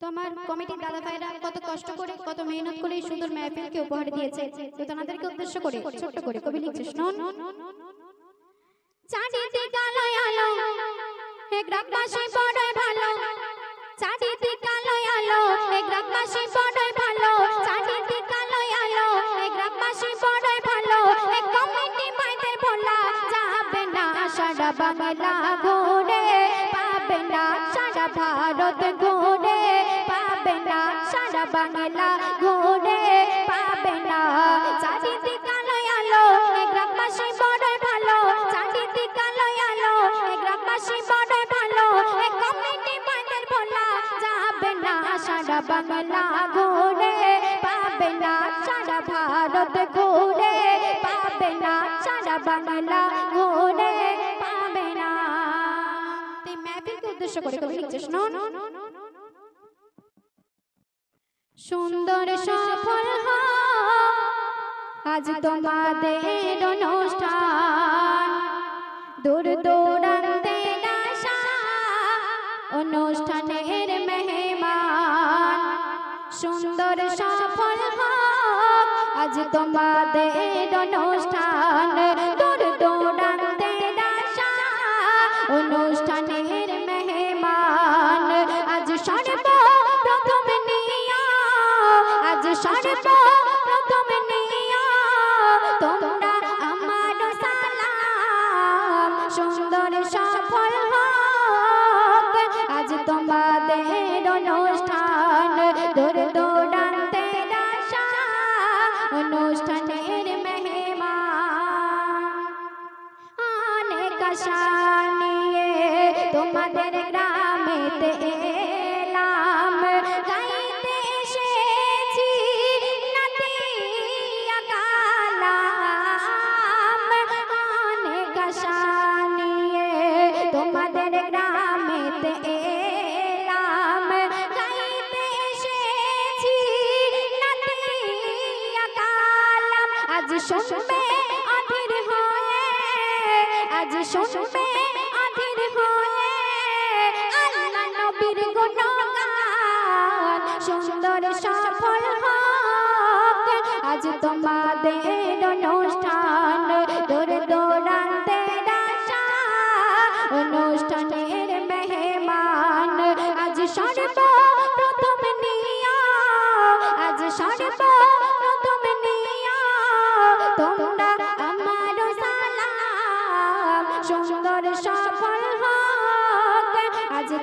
তো আমার কমিটির দাদা ভাইরা কত কষ্ট করে, কত মেহনত করে সুন্দর মেহফিলকে উপহার দিয়েছে, তো তাদেরকে উদ্দেশ্য করে, ছোট্ট করে, কবি লিখছে আলো হে গ্রামবাসী বড়ই ভালো। চারিদিকে আলোয় আলো হে গ্রামবাসী বড়ই ভালো। আলো হে গ্রামবাসী বড়ই ভালো। হে কমিটি বাইতে বলা যাবে না, সারা বাংলা ভারত ঘুরে পাবে না সারা বাংলা ঘুরে পাবে না। চারিদিকে আলোয় আলো গ্রামবাসী বড়ই ভালো। চারিদিকে আলোয় আলো গ্রামবাসী বড়ই ভালো। কমিটি বাইতে বলা যাবে না সারা বাংলা ঘুরে পাবে না। সারা ভারত ঘুরে পাবে না সারা বাংলা উদ্দেশ্য করে। কবি লিখছে শুনুন সুন্দর সফল আজ তোমাদের অনুষ্ঠান। দূর দূরান্তের আশা অনুষ্ঠানের মেহমান। সুন্দর সফল আজ তোমাদের অনুষ্ঠান। দূর দূরান্তের আজ সর্বপ্রথম নিয়া। তোমরা আমার সালাম। সুন্দর সফল হোক। আজ তোমাদের অনুষ্ঠান দূর দূরান্তের আশা অনুষ্ঠানের মেহমান। অনেক আশা। তোমাদের গ্রামেতে এলাম। গাইতে এসেছি নাতিয়া কালাম আজ শুনবে অধীর হয়ে, আজ শুনবে অধীর হয়ে। আল্লাহ নবীর গুণগান, সুন্দর সফল হোক। আজ তোমাদের অনুষ্ঠান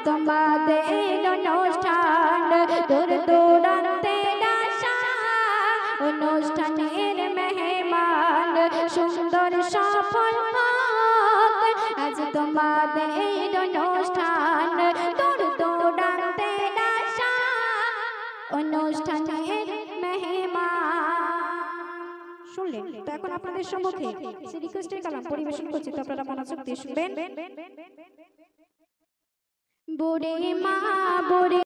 তোমাদের অনুষ্ঠান, দূর দূরান্তের আশা অনুষ্ঠানের মেহমান, সুন্দর সফল আজ তোমাদের অনুষ্ঠান, দূর দূরান্তের আশা অনুষ্ঠানের শুনলেন? তো এখন আপনাদের সম্মুখে শ্রী রিকোয়েস্টের কালাম পরিবেশন করছি। তো আপনারা মনোযোগ দিয়ে শুনবেন। বুড়ে মা বুড়ে